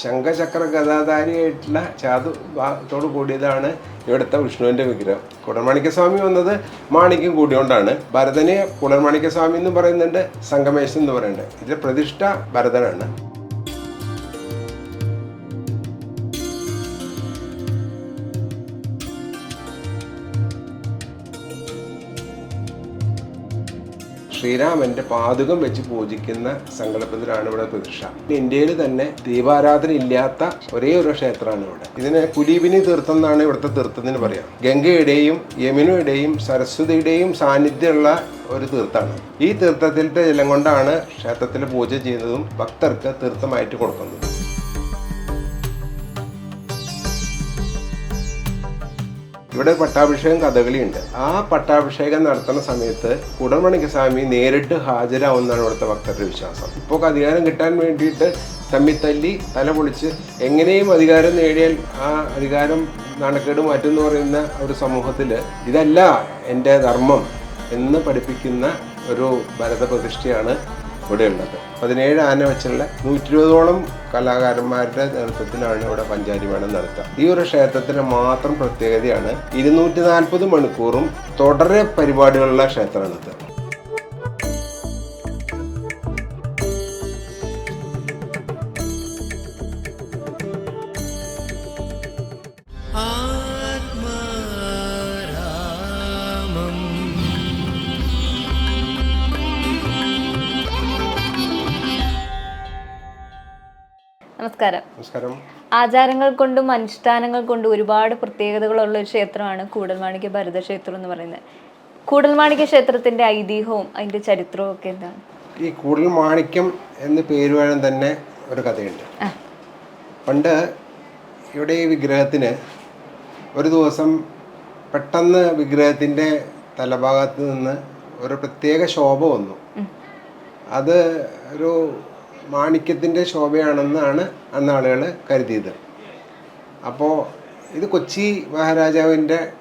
ശംഖചക്ര ഗതാധാരിയായിട്ടുള്ള ചാതു ഭാഗത്തോട് കൂടിയതാണ് ഇവിടുത്തെ വിഷ്ണുവിന്റെ വിഗ്രഹം. കുടർമാണിക്യ സ്വാമി വന്നത് മാണിക്യം കൂടിയോണ്ടാണ്. ഭരതനെ കുടർമാണിക്യ സ്വാമി എന്ന് പറയുന്നുണ്ട് സംഗമേശൻ എന്ന് പറയുന്നുണ്ട്. ഇതിൽ പ്രതിഷ്ഠ ഭരതനാണ്. ശ്രീരാമന്റെ പാതുകം വെച്ച് പൂജിക്കുന്ന സങ്കല്പത്തിലാണ് ഇവിടെ പ്രതിഷ്ഠ. ഇന്ത്യയിൽ തന്നെ ദീപാരാധന ഇല്ലാത്ത ഒരേ ഒരു ക്ഷേത്രമാണ് ഇവിടെ. ഇതിനെ കുലീപിനി തീർത്ഥം എന്നാണ് ഇവിടുത്തെ തീർത്ഥത്തിന് പറയാം. ഗംഗയുടെയും യമുനയുടെയും സരസ്വതിയുടെയും സാന്നിധ്യമുള്ള ഒരു തീർത്ഥമാണ് ഈ തീർത്ഥത്തിന്റെ ജലം കൊണ്ടാണ് ക്ഷേത്രത്തിൽ പൂജ ചെയ്യുന്നതും ഭക്തർക്ക് തീർത്ഥമായിട്ട് കൊടുക്കുന്നതും. ഇവിടെ പട്ടാഭിഷേകം കഥകളിയുണ്ട്. ആ പട്ടാഭിഷേകം നടത്തുന്ന സമയത്ത് കുടമണിക്ക് സ്വാമി നേരിട്ട് ഹാജരാവുന്നതാണ് ഇവിടുത്തെ ഭക്തരുടെ വിശ്വാസം. ഇപ്പോൾ അധികാരം കിട്ടാൻ വേണ്ടിയിട്ട് തമ്മിത്തല്ലി തല പൊളിച്ച് എങ്ങനെയും അധികാരം നേടിയാൽ ആ അധികാരം നാണക്കേട് മാറ്റും പറയുന്ന ഒരു സമൂഹത്തിൽ ഇതല്ല എന്റെ ധർമ്മം എന്ന് പഠിപ്പിക്കുന്ന ഒരു ഭരത പ്രതിഷ്ഠയാണ് ഇവിടെയുള്ളത്. പതിനേഴ് ആന വെച്ചുള്ള നൂറ്റി ഇരുപതോളം കലാകാരന്മാരുടെ നേതൃത്വത്തിലാണ് ഇവിടെ പഞ്ചാരി മേളം നടത്തുക. ഈ ഒരു ക്ഷേത്രത്തിന് മാത്രം പ്രത്യേകതയാണ് ഇരുന്നൂറ്റി നാൽപ്പത് മണിക്കൂറും തുടരെ പരിപാടികളുള്ള ക്ഷേത്രമാണിത് നമസ്കാരം. ആചാരങ്ങൾ കൊണ്ടും അനുഷ്ഠാനങ്ങൾ കൊണ്ടും ഒരുപാട് പ്രത്യേകതകളുള്ള ഒരു ക്ഷേത്രമാണ് കൂടൽമാണിക്യ ഭരത ക്ഷേത്രം എന്ന് പറയുന്നത്. കൂടൽമാണിക്യ ക്ഷേത്രത്തിന്റെ ഐതിഹ്യവും അതിന്റെ ചരിത്രവും ഒക്കെ എന്താണ്? ഈ കൂടൽമാണിക്യം എന്ന് പേര് വേണം തന്നെ ഒരു കഥയുണ്ട്. പണ്ട് ഇവിടെ ഈ വിഗ്രഹത്തിന് ഒരു ദിവസം പെട്ടെന്ന് വിഗ്രഹത്തിന്റെ തലഭാഗത്ത് നിന്ന് ഒരു പ്രത്യേക ശോഭ വന്നു. അത് ഒരു മാണിക്യത്തിന്റെ ശോഭയാണെന്നാണ് അന്ന് ആളുകൾ കരുതിയത്. അപ്പോൾ ഇത് കൊച്ചി മഹാരാജാവിന്റെ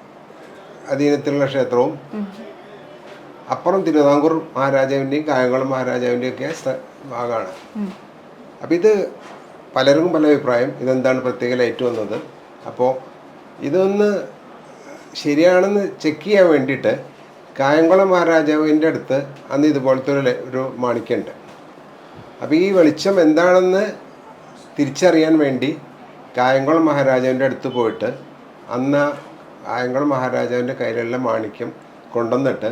അധീനത്തിലുള്ള ക്ഷേത്രവും അപ്പുറം തിരുവിതാംകൂർ മഹാരാജാവിന്റെയും കായംകുളം മഹാരാജാവിന്റെയും ഒക്കെ ഭാഗമാണ്. അപ്പോൾ ഇത് പലർക്കും പല അഭിപ്രായം. ഇതെന്താണ് പ്രത്യേക ലൈറ്റ് വന്നത്? അപ്പോൾ ഇതൊന്ന് ശരിയാണെന്ന് ചെക്ക് ചെയ്യാൻ വേണ്ടിയിട്ട് കായംകുളം മഹാരാജാവിന്റെ അടുത്ത് അന്ന് ഇതുപോലത്തെ ഒരു ഒരു മാണിക്യമുണ്ട്. അപ്പോൾ ഈ വെളിച്ചം എന്താണെന്ന് തിരിച്ചറിയാൻ വേണ്ടി കായംകുളം മഹാരാജാവിന്റെ അടുത്ത് പോയിട്ട് അന്ന് കായംകുളം മഹാരാജാവിന്റെ കയ്യിലുള്ള മാണിക്യം കൊണ്ടുവന്നിട്ട്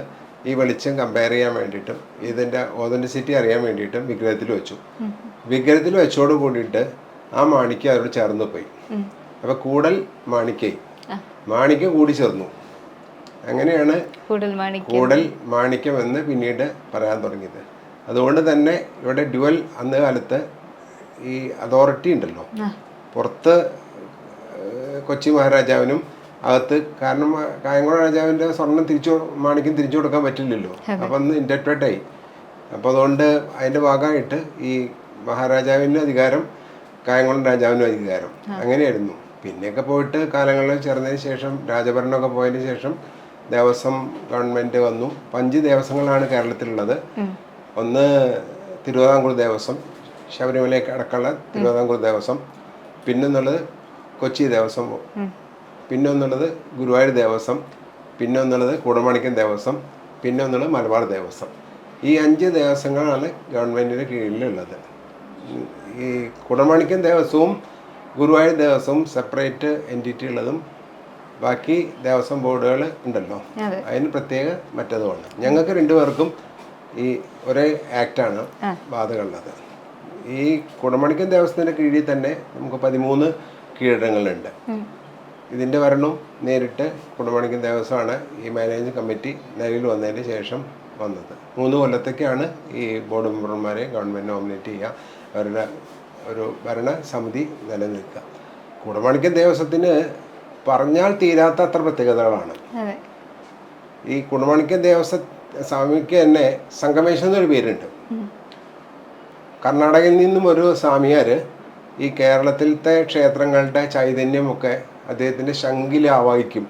ഈ വെളിച്ചം കമ്പയർ ചെയ്യാൻ വേണ്ടിയിട്ടും ഇതിന്റെ ഓതന്റിസിറ്റി അറിയാൻ വേണ്ടിയിട്ടും വിഗ്രഹത്തിൽ വെച്ചു. വിഗ്രഹത്തിൽ വെച്ചോട് കൂടിയിട്ട് ആ മാണിക്യം അവരോട് ചേർന്ന് പോയി. അപ്പോൾ കൂടൽ മാണിക്കൈ മാണിക്യം കൂടി ചേർന്നു. അങ്ങനെയാണ് കൂടൽ മാണിക്യം എന്ന് പിന്നീട് പറയാൻ തുടങ്ങിയത്. അതുകൊണ്ട് തന്നെ ഇവിടെ ഡ്യുവൽ അന്ന് കാലത്ത് ഈ അതോറിറ്റി ഉണ്ടല്ലോ. പുറത്ത് കൊച്ചി മഹാരാജാവിനും അകത്ത് കാരണം കായംകുളം രാജാവിന്റെ സ്വർണം തിരിച്ചു മാണിക്കും തിരിച്ചു കൊടുക്കാൻ പറ്റില്ലല്ലോ. അപ്പം അന്ന് ഇന്റർപ്രേറ്റ് ആയി. അപ്പോൾ അതുകൊണ്ട് അതിന്റെ ഭാഗമായിട്ട് ഈ മഹാരാജാവിന്റെ അധികാരം കായംകുളം രാജാവിന്റെ അധികാരം അങ്ങനെയായിരുന്നു. പിന്നെയൊക്കെ പോയിട്ട് കാലങ്ങളിൽ ചേർന്നതിന് ശേഷം രാജഭരണമൊക്കെ പോയതിന് ശേഷം ദേവസ്വം ഗവൺമെന്റ് വന്നു. അഞ്ച് ദേവസ്വങ്ങളാണ് കേരളത്തിലുള്ളത്. ഒന്ന് തിരുവിതാംകൂർ ദേവസ്വം ശബരിമലയ്ക്ക് അടക്കമുള്ള തിരുവിതാംകൂർ ദേവസ്വം പിന്നെന്നുള്ളത് കൊച്ചി ദേവസ്വം. പിന്നെ ഒന്നുള്ളത് ഗുരുവായൂർ ദേവസ്വം പിന്നെ ഒന്നുള്ളത് കൂടമാണിക്കം ദേവസ്വം പിന്നെ ഒന്നുള്ളത് മലബാർ ദേവസ്വം. ഈ അഞ്ച് ദേവസ്വങ്ങളാണ് ഗവൺമെന്റിന്റെ കീഴിലുള്ളത്. ഈ കുടമാണിക്കം ദേവസ്വവും ഗുരുവായൂർ ദേവസ്വവും സെപ്പറേറ്റ് എന്റിറ്റി ഉള്ളതും ബാക്കി ദേവസ്വം ബോർഡുകൾ ഉണ്ടല്ലോ. അതെ. അതിന് പ്രത്യേക മറ്റതുമാണ്. ഞങ്ങൾക്ക് രണ്ടുപേർക്കും ഈ ഒരേ ആക്റ്റാണ് ബാധകളുള്ളത് ഈ കുടമണിക്കൻ ദേവസ്വത്തിന്റെ കീഴിൽ തന്നെ നമുക്ക് പതിമൂന്ന് കീഴടങ്ങളുണ്ട്. ഇതിന്റെ ഭരണം നേരിട്ട് കുടമണിക്കൻ ദേവസ്വമാണ് ഈ മാനേജിംഗ് കമ്മിറ്റി നിലവിൽ വന്നതിന് ശേഷം വന്നത്. മൂന്ന് കൊല്ലത്തേക്കാണ് ഈ ബോർഡ് മെമ്പർമാരെ ഗവൺമെന്റ് നോമിനേറ്റ് ചെയ്യുക. അവരുടെ ഒരു ഭരണ സമിതി നിലനിൽക്കുക. കുടമണിക്കൻ ദേവസ്വത്തിന് പറഞ്ഞാൽ തീരാത്ത അത്ര പ്രത്യേകതകളാണ്. ഈ കുടമണിക്കൻ ദേവസ്വ സ്വാമിക്ക് തന്നെ സംഗമേശൻ എന്നൊരു പേരുണ്ട്. കർണാടകയിൽ നിന്നും ഒരു സ്വാമിയാർ ഈ കേരളത്തിലത്തെ ക്ഷേത്രങ്ങളുടെ ചൈതന്യമൊക്കെ അദ്ദേഹത്തിന്റെ ശങ്കിൽ ആവാഹിക്കും.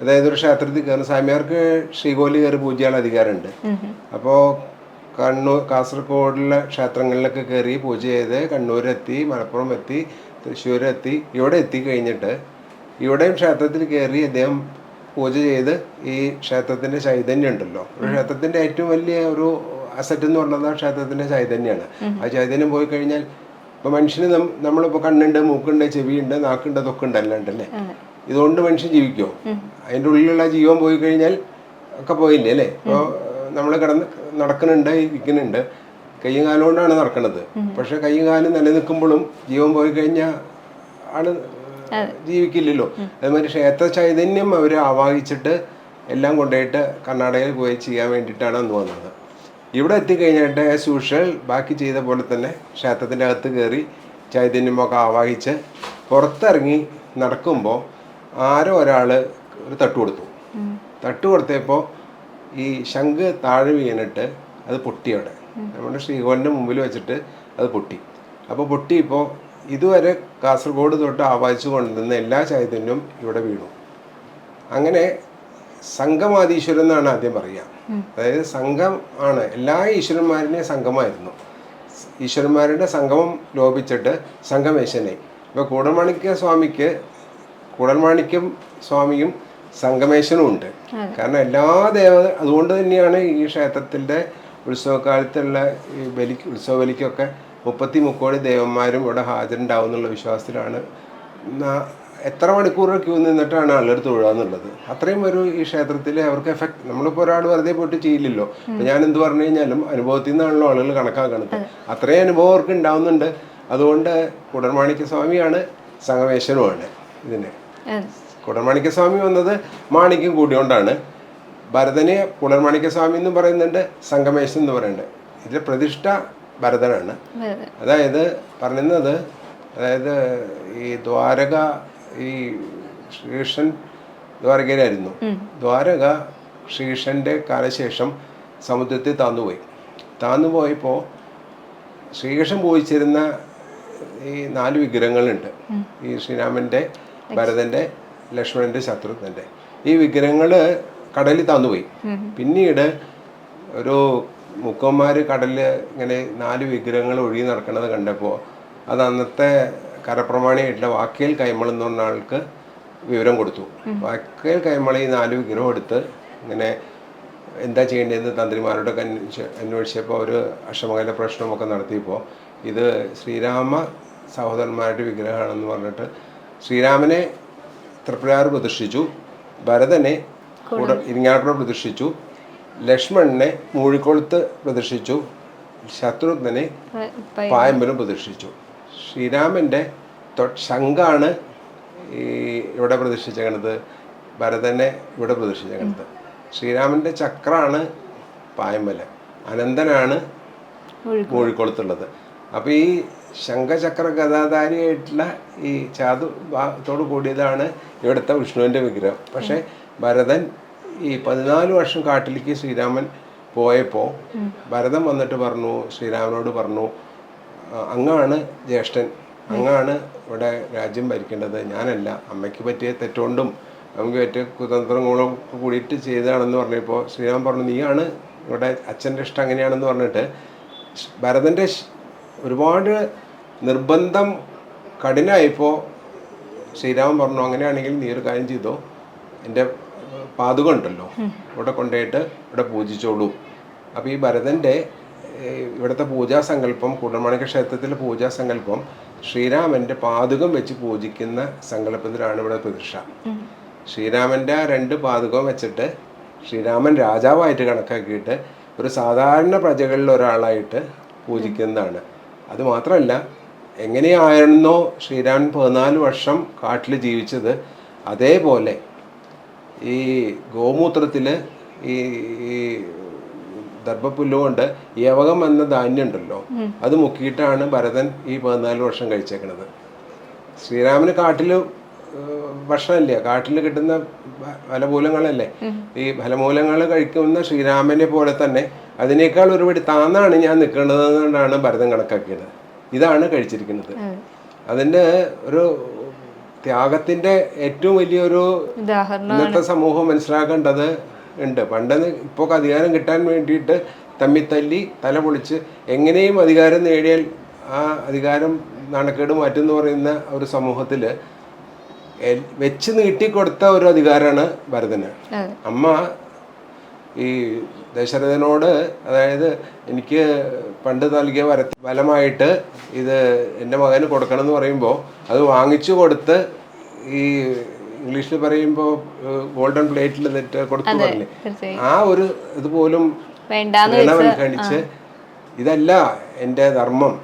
അതായത് ഒരു ക്ഷേത്രത്തിൽ കയറുന്ന സ്വാമിയാർക്ക് ശ്രീകോലി കയറി പൂജയുള്ള അധികാരമുണ്ട്. അപ്പോൾ കണ്ണൂർ കാസർഗോഡിലെ ക്ഷേത്രങ്ങളിലൊക്കെ കയറി പൂജ ചെയ്ത് കണ്ണൂരെത്തി മലപ്പുറം എത്തി തൃശ്ശൂരെത്തി ഇവിടെ എത്തിക്കഴിഞ്ഞിട്ട് ഇവിടെയും ക്ഷേത്രത്തിൽ കയറി അദ്ദേഹം പൂജ ചെയ്ത് ഈ ക്ഷേത്രത്തിന്റെ ചൈതന്യം ഉണ്ടല്ലോ. ഒരു ക്ഷേത്രത്തിന്റെ ഏറ്റവും വലിയ ഒരു അസറ്റ് എന്ന് പറയുന്നത് ആ ക്ഷേത്രത്തിന്റെ ചൈതന്യമാണ് ആ ചൈതന്യം പോയി കഴിഞ്ഞാൽ ഇപ്പൊ മനുഷ്യന് നമ്മളിപ്പോ കണ്ണുണ്ട് മൂക്കുണ്ട് ചെവിയുണ്ട് നാക്കുണ്ട് തൊക്കെ ഉണ്ട് അല്ലാണ്ടല്ലേ ഇതുകൊണ്ട് മനുഷ്യൻ ജീവിക്കോ? അതിന്റെ ഉള്ളിലുള്ള ജീവൻ പോയി കഴിഞ്ഞാൽ ഒക്കെ പോയില്ലേ അല്ലേ? ഇപ്പോൾ നമ്മൾ കിടന്ന് നടക്കുന്നുണ്ട് ഇരിക്കുന്നുണ്ട്. കൈയും കാലം കൊണ്ടാണ് നടക്കുന്നത് പക്ഷെ കൈയും കാലം നിലനിൽക്കുമ്പോഴും ജീവൻ പോയി കഴിഞ്ഞാൽ ആൾ ജീവിക്കില്ലല്ലോ. അതേമാതിരി ക്ഷേത്ര ചൈതന്യം അവർ ആവാഹിച്ചിട്ട് എല്ലാം കൊണ്ടുപോയിട്ട് കർണാടകയിൽ പോയി ചെയ്യാൻ വേണ്ടിയിട്ടാണ് അന്ന് വന്നത്. ഇവിടെ എത്തിക്കഴിഞ്ഞിട്ട് ആസ് യൂഷ്വൽ ബാക്കി ചെയ്ത പോലെ തന്നെ ക്ഷേത്രത്തിന്റെ അകത്ത് കയറി ചൈതന്യമൊക്കെ ആവാഹിച്ച് പുറത്തിറങ്ങി നടക്കുമ്പോൾ ആരോ ഒരാൾ ഒരു തട്ട് കൊടുത്തു. തട്ട് കൊടുത്തപ്പോൾ ഈ ശംഖ് താഴെ വീണിട്ട് അത് പൊട്ടി അവിടെ. നമ്മുടെ ശ്രീകോലിന്റെ മുമ്പിൽ വെച്ചിട്ട് അത് പൊട്ടി. അപ്പോൾ പൊട്ടിയപ്പോൾ ഇതുവരെ കാസർഗോഡ് തൊട്ട് ആവാഹിച്ചു കൊണ്ടുവന്ന എല്ലാ ചൈതന്യവും ഇവിടെ വീണു. അങ്ങനെ സംഘമാതീശ്വരൻ എന്നാണ് ആദ്യം പറയുക. അതായത് സംഘം ആണ്. എല്ലാ ഈശ്വരന്മാരുടെയും സംഘമായിരുന്നു. ഈശ്വരന്മാരുടെ സംഗമം ലോപിച്ചിട്ട് സംഗമേശനായി ഇപ്പോൾ കൂടൽമാണിക്യ സ്വാമിക്ക് കൂടൽമാണിക്യം സ്വാമിയും സംഗമേശനും ഉണ്ട്. കാരണം എല്ലാ ദേവ അതുകൊണ്ട് തന്നെയാണ് ഈ ക്ഷേത്രത്തിന്റെ ഉത്സവകാലത്തുള്ള ഈ ബലി ഉത്സവ ബലിക്കൊക്കെ മുപ്പത്തി മുക്കോടി ദേവന്മാരും ഇവിടെ ഹാജരുണ്ടാവും എന്നുള്ള വിശ്വാസത്തിലാണ്. എത്ര മണിക്കൂർ ക്യൂ നിന്നിട്ടാണ് ആളുകൾ തൊഴുകയെന്നുള്ളത് അത്രയും ഒരു ഈ ക്ഷേത്രത്തിൽ അവർക്ക് എഫക്ട് നമ്മളിപ്പോൾ ഒരാൾ വെറുതെ പോയിട്ട് ചെയ്യില്ലല്ലോ. അപ്പം ഞാൻ എന്ത് പറഞ്ഞു കഴിഞ്ഞാലും അനുഭവത്തിൽ നിന്നാണല്ലോ ആളുകൾ കണക്കാക്കുന്നത് അത്രയും അനുഭവം അവർക്ക് ഉണ്ടാവുന്നുണ്ട്. അതുകൊണ്ട് കുടർമാണിക്യ സ്വാമിയാണ് സംഗമേശ്വരമാണ് ഇതിന്. കുടർമാണിക്യ സ്വാമി വന്നത് മാണിക്യം കൂടിയോണ്ടാണ്. ഭരതനെ കുടർമാണിക്യ സ്വാമി എന്നും പറയുന്നുണ്ട് സംഗമേശ്വരം എന്ന് പറയുന്നുണ്ട്. ഇതിലെ പ്രതിഷ്ഠ ഭരതനാണ്. അതായത് പറയുന്നത് അതായത് ഈ ദ്വാരക ഈ ശ്രീകൃഷ്ണൻ ദ്വാരകയിലായിരുന്നു. ദ്വാരക ശ്രീകൃഷ്ണന്റെ കാലശേഷം സമുദ്രത്തിൽ താന്നുപോയി. താന്നുപോയപ്പോൾ ശ്രീകൃഷ്ണൻ പൂജിച്ചിരുന്ന ഈ നാല് വിഗ്രഹങ്ങളുണ്ട്. ഈ ശ്രീരാമന്റെ ഭരതന്റെ ലക്ഷ്മണന്റെ ശത്രുഘ്നന്റെ ഈ വിഗ്രഹങ്ങൾ കടലിൽ താന്നുപോയി. പിന്നീട് ഒരു മുക്കന്മാര് കടലിൽ ഇങ്ങനെ നാല് വിഗ്രഹങ്ങൾ ഒഴുകി നടക്കുന്നത് കണ്ടപ്പോൾ അത് അന്നത്തെ കരപ്രമാണിയായിട്ടുള്ള വാക്കേൽ കൈമൾ എന്ന് പറഞ്ഞ ആൾക്ക് വിവരം കൊടുത്തു. വാക്കേൽ കൈമൾ ഈ നാല് വിഗ്രഹം എടുത്ത് ഇങ്ങനെ എന്താ ചെയ്യേണ്ടതെന്ന് തന്ത്രിമാരോട് അന്വേഷിച്ച് അന്വേഷിച്ചപ്പോൾ അവർ അഷ്ടമകല പ്രശ്നമൊക്കെ നടത്തിയപ്പോൾ ഇത് ശ്രീരാമ സഹോദരന്മാരുടെ വിഗ്രഹമാണെന്ന് പറഞ്ഞിട്ട് ശ്രീരാമനെ തൃപ്രയാർ പ്രതിഷ്ഠിച്ചു ഭരതനെ കൂടെ ഇരിങ്ങാട്ടുറ പ്രതിഷ്ഠിച്ചു ലക്ഷ്മണനെ മൂഴിക്കൊളുത്ത് പ്രദർശിച്ചു. ശത്രുഘ്നനെ പായമ്പലം പ്രദർശിച്ചു. ശ്രീരാമന്റെ ശങ്കാണ് ശംഖാണ് ഈ ഇവിടെ പ്രദർശിച്ചേക്കണത്. ഭരതനെ ഇവിടെ പ്രദർശിച്ചേക്കണത്. ശ്രീരാമന്റെ ചക്രാണ് പായമ്പല. അനന്തനാണ് മൂഴിക്കൊളുത്തുള്ളത് അപ്പോൾ ഈ ശംഖചക്ര ഗതാധാരിയായിട്ടുള്ള ഈ ചാതു ഭാഗത്തോട് കൂടിയതാണ് ഇവിടുത്തെ വിഷ്ണുവിന്റെ വിഗ്രഹം. പക്ഷേ ഭരതൻ ഈ പതിനാല് വർഷം കാട്ടിലേക്ക് ശ്രീരാമൻ പോയപ്പോൾ ഭരതൻ വന്നിട്ട് പറഞ്ഞു ശ്രീരാമനോട് പറഞ്ഞു അങ്ങാണ് ജ്യേഷ്ഠൻ അങ്ങാണ് ഇവിടെ രാജ്യം ഭരിക്കേണ്ടത്. ഞാനല്ല അമ്മയ്ക്ക് പറ്റിയ തെറ്റുകൊണ്ടും നമുക്ക് പറ്റിയ കുതന്ത്രങ്ങളും കൂടിയിട്ട് ചെയ്തതാണെന്ന് പറഞ്ഞപ്പോൾ ശ്രീരാമൻ പറഞ്ഞു നീയാണ് ഇവിടെ അച്ഛന്റെ ഇഷ്ടം അങ്ങനെയാണെന്ന് പറഞ്ഞിട്ട് ഭരതന്റെ ഒരുപാട് നിർബന്ധം കഠിനമായപ്പോൾ ശ്രീരാമൻ പറഞ്ഞു അങ്ങനെയാണെങ്കിൽ നീ ഒരു കാര്യം ചെയ്തോ എന്റെ പാതുകം ഉണ്ടല്ലോ ഇവിടെ കൊണ്ടുപോയിട്ട് ഇവിടെ പൂജിച്ചോളൂ. അപ്പോൾ ഈ ഭരതന്റെ ഇവിടുത്തെ പൂജാസങ്കല്പം കുടമണിക ക്ഷേത്രത്തിലെ പൂജാസങ്കല്പം ശ്രീരാമന്റെ പാതുകം വെച്ച് പൂജിക്കുന്ന സങ്കല്പത്തിലാണ് ഇവിടെ പ്രതിഷ്ഠ. ശ്രീരാമന്റെ ആ രണ്ട് പാതുകം വെച്ചിട്ട് ശ്രീരാമൻ രാജാവായിട്ട് കണക്കാക്കിയിട്ട് ഒരു സാധാരണ പ്രജകളിൽ ഒരാളായിട്ട് പൂജിക്കുന്നതാണ്. അത് മാത്രമല്ല എങ്ങനെയായിരുന്നോ ശ്രീരാമൻ പതിനാല് വർഷം കാട്ടിൽ ജീവിച്ചത് അതേപോലെ ഈ ഗോമൂത്രത്തിൽ ഈ ഈ ദർഭപ്പുല്ലുകൊണ്ട് യവകം എന്ന ധാന്യം ഉണ്ടല്ലോ അത് മുക്കിയിട്ടാണ് ഭരതൻ ഈ പതിനാല് വർഷം കഴിച്ചേക്കണത്. ശ്രീരാമന് കാട്ടിൽ ഭക്ഷണമില്ല. കാട്ടിൽ കിട്ടുന്ന ഫലമൂലങ്ങളല്ലേ? ഈ ഫലമൂലങ്ങൾ കഴിക്കുന്ന ശ്രീരാമനെ പോലെ തന്നെ അതിനേക്കാൾ ഒരുപടി താന്നാണ് ഞാൻ നിൽക്കുന്നത് എന്നാണ് ഭരതൻ കണക്കാക്കിയത്. ഇതാണ് കഴിച്ചിരിക്കുന്നത്. അതിന്റെ ഒരു ത്യാഗത്തിന്റെ ഏറ്റവും വലിയൊരു ഇന്നത്തെ സമൂഹം മനസ്സിലാക്കേണ്ടത് ഉണ്ട്. പണ്ട് ഇപ്പോൾ അധികാരം കിട്ടാൻ വേണ്ടിയിട്ട് തമ്മി തല്ലി തല പൊളിച്ച് എങ്ങനെയും അധികാരം നേടിയാൽ ആ അധികാരം നാണക്കേട് മാറ്റുമെന്ന് പറയുന്ന ഒരു സമൂഹത്തിൽ വെച്ച് നീട്ടിക്കൊടുത്ത ഒരു അധികാരമാണ് ഭരതന്. അമ്മ ഈ ദശരഥനോട് അതായത് എനിക്ക് പണ്ട് നൽകിയ വര ഫലമായിട്ട് ഇത് എന്റെ മകന് കൊടുക്കണം എന്ന് പറയുമ്പോൾ അത് വാങ്ങിച്ചു കൊടുത്ത് ഈ ഇംഗ്ലീഷിൽ പറയുമ്പോൾ ഗോൾഡൻ പ്ലേറ്റിൽ നിന്നിട്ട് കൊടുത്തു പറഞ്ഞില്ലേ? ആ ഒരു ഇതുപോലും കാണിച്ച് ഇതല്ല എന്റെ ധർമ്മം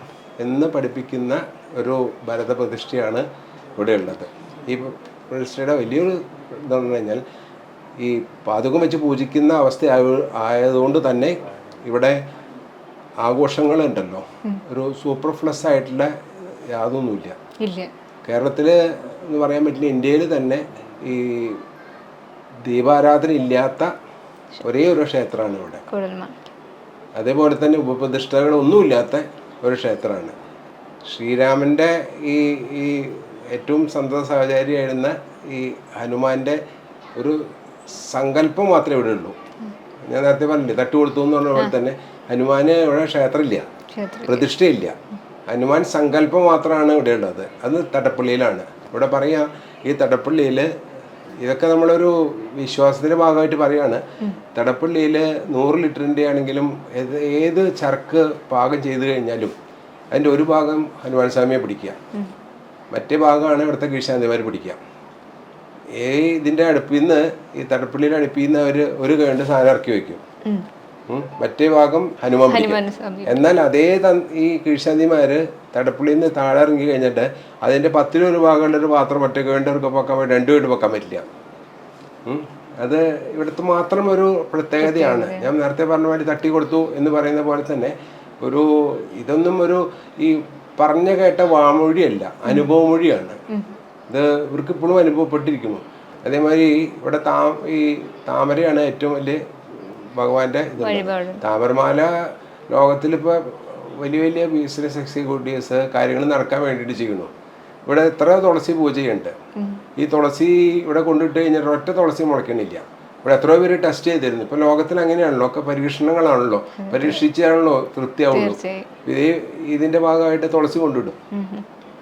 എന്ന് പഠിപ്പിക്കുന്ന ഒരു ഭരത പ്രതിഷ്ഠയാണ് ഇവിടെയുള്ളത്. ഈ പ്രതിഷ്ഠയുടെ വലിയൊരു ഇതെന്ന് പറഞ്ഞാൽ ഈ പാതകം വെച്ച് പൂജിക്കുന്ന അവസ്ഥ ആയതുകൊണ്ട് തന്നെ ഇവിടെ ആഘോഷങ്ങളുണ്ടല്ലോ. ഒരു സൂപ്പർ ഫ്ലസ് ആയിട്ടുള്ള യാതൊന്നുമില്ല. കേരളത്തിൽ എന്ന് പറയാൻ പറ്റില്ല ഇന്ത്യയിൽ തന്നെ ഈ ദീപാരാധന ഇല്ലാത്ത ഒരേ ഒരു ക്ഷേത്രമാണ് ഇവിടെ. അതേപോലെ തന്നെ ഉപപ്രതിഷ്ഠകളൊന്നുമില്ലാത്ത ഒരു ക്ഷേത്രമാണ്. ശ്രീരാമന്റെ ഈ ഈ ഏറ്റവും സന്തത സഹചാരിയായിരുന്ന ഈ ഹനുമാന്റെ ഒരു സങ്കല്പം മാത്രമേ ഇവിടെ ഉള്ളൂ. ഞാൻ നേരത്തെ പറഞ്ഞില്ലേ തട്ട് കൊടുത്തു എന്ന് പറഞ്ഞ പോലെ തന്നെ ഹനുമാന് ഇവിടെ ക്ഷേത്രമില്ല ക്ഷേത്രം പ്രതിഷ്ഠയില്ല. ഹനുമാൻ സങ്കല്പം മാത്രമാണ് ഇവിടെ ഉള്ളത്. അത് തടപ്പള്ളിയിലാണ്. ഇവിടെ പറയാം ഈ തടപ്പള്ളിയിൽ ഇതൊക്കെ നമ്മളൊരു വിശ്വാസത്തിന്റെ ഭാഗമായിട്ട് പറയാണ്. തടപ്പള്ളിയിൽ നൂറ് ലിറ്ററിന്റെ ആണെങ്കിലും ഏത് ചർക്ക് പാകം ചെയ്ത് കഴിഞ്ഞാലും അതിന്റെ ഒരു ഭാഗം ഹനുമാൻ സ്വാമിയെ പിടിക്കുക. മറ്റേ ഭാഗമാണ് ഇവിടുത്തെ കീഴ്ശാന്തിമാർ പിടിക്കുക. ഈ ഇതിന്റെ അടുപ്പിൽ നിന്ന് ഈ തടപ്പള്ളിയുടെ അടുപ്പിൽ നിന്ന് അവർ ഒരു കേണ്ട് സാധനം ഇറക്കി. ഉം. മറ്റേ ഭാഗം ഹനുമാൻ പിടിക്കും. എന്നാൽ അതേ ഈ കീഴ്ശാന്തിമാര് തടപ്പള്ളിയിൽ നിന്ന് താഴെ ഇറങ്ങി കഴിഞ്ഞിട്ട് അതിന്റെ പത്തിലൊരു ഭാഗമുള്ള ഒരു പാത്രം മറ്റേ കേണ്ടവർക്ക് വെക്കാൻ രണ്ടു വീട് വെക്കാൻ പറ്റില്ല. അത് ഇവിടുത്തെ മാത്രം ഒരു പ്രത്യേകതയാണ്. ഞാൻ നേരത്തെ പറഞ്ഞ മാതിരി തട്ടി കൊടുത്തു എന്ന് പറയുന്ന പോലെ തന്നെ ഒരു ഇതൊന്നും ഒരു ഈ പറഞ്ഞ കേട്ട വാമൊഴിയല്ല അനുഭവമൊഴിയാണ്. ഇത് ഇവർക്ക് ഇപ്പോഴും അനുഭവപ്പെട്ടിരിക്കുന്നു. അതേമാതിരി ഇവിടെ താ ഈ താമരയാണ് ഏറ്റവും വലിയ ഭഗവാന്റെ ഇത് താമരമാല ലോകത്തിലിപ്പോൾ വലിയ വലിയ ബിസിനസ് എക്സിക്യൂട്ടീവ്സ് കാര്യങ്ങൾ നടക്കാൻ വേണ്ടിയിട്ട് ചെയ്യുന്നു. ഇവിടെ എത്ര തുളസി പൂജയുണ്ട് ഈ തുളസി ഇവിടെ കൊണ്ടിട്ട് കഴിഞ്ഞാൽ ഒറ്റ തുളസി മുളയ്ക്കണില്ല. ഇവിടെ എത്രയോ പേര് ടെസ്റ്റ് ചെയ്തിരുന്നു. ഇപ്പൊ ലോകത്തിൽ അങ്ങനെയാണല്ലോ. ഒക്കെ പരീക്ഷണങ്ങളാണല്ലോ. പരീക്ഷിച്ചാണല്ലോ തൃപ്തിയാവുള്ളൂ ഇതേ ഇത് ഇതിന്റെ ഭാഗമായിട്ട് തുളസി കൊണ്ടിടും.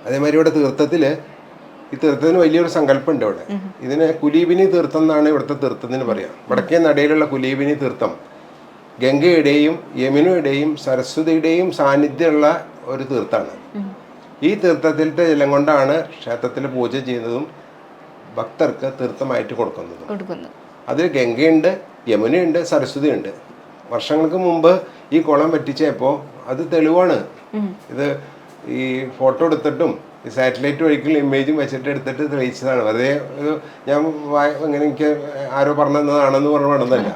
അതേമാതിരി ഇവിടെ തീർത്ഥത്തിൽ ഈ തീർത്ഥത്തിന് വലിയൊരു സങ്കല്പമുണ്ട് അവിടെ. ഇതിനെ കുലീബിനി തീർത്ഥം എന്നാണ് ഇവിടുത്തെ തീർത്ഥത്തിന് പറയാം. വടക്കേ നടയിലുള്ള കുലീബിനി തീർത്ഥം. ഗംഗയുടെയും യമുനയുടെയും സരസ്വതിയുടെയും സാന്നിധ്യമുള്ള ഒരു തീർത്ഥമാണ് ഈ തീർത്ഥത്തിലത്തെ ജലം കൊണ്ടാണ് ക്ഷേത്രത്തിൽ പൂജ ചെയ്യുന്നതും ഭക്തർക്ക് തീർത്ഥമായിട്ട് കൊടുക്കുന്നതും. കൊടുക്കുന്നു. അതിൽ ഗംഗയുണ്ട് യമുനയുണ്ട് സരസ്വതിയുണ്ട്. വർഷങ്ങൾക്ക് മുമ്പ് ഈ കുളം പറ്റിച്ചപ്പോൾ അത് തെളിവാണ്. ഇത് ഈ ഫോട്ടോ എടുത്തിട്ടും സാറ്റലൈറ്റ് വഴിക്കുള്ള ഇമേജും വെച്ചിട്ട് എടുത്തിട്ട് തെളിയിച്ചതാണ്. അതേ ഒരു ഞാൻ അങ്ങനെ എനിക്ക് ആരോ പറഞ്ഞതാണെന്ന് പറഞ്ഞതല്ല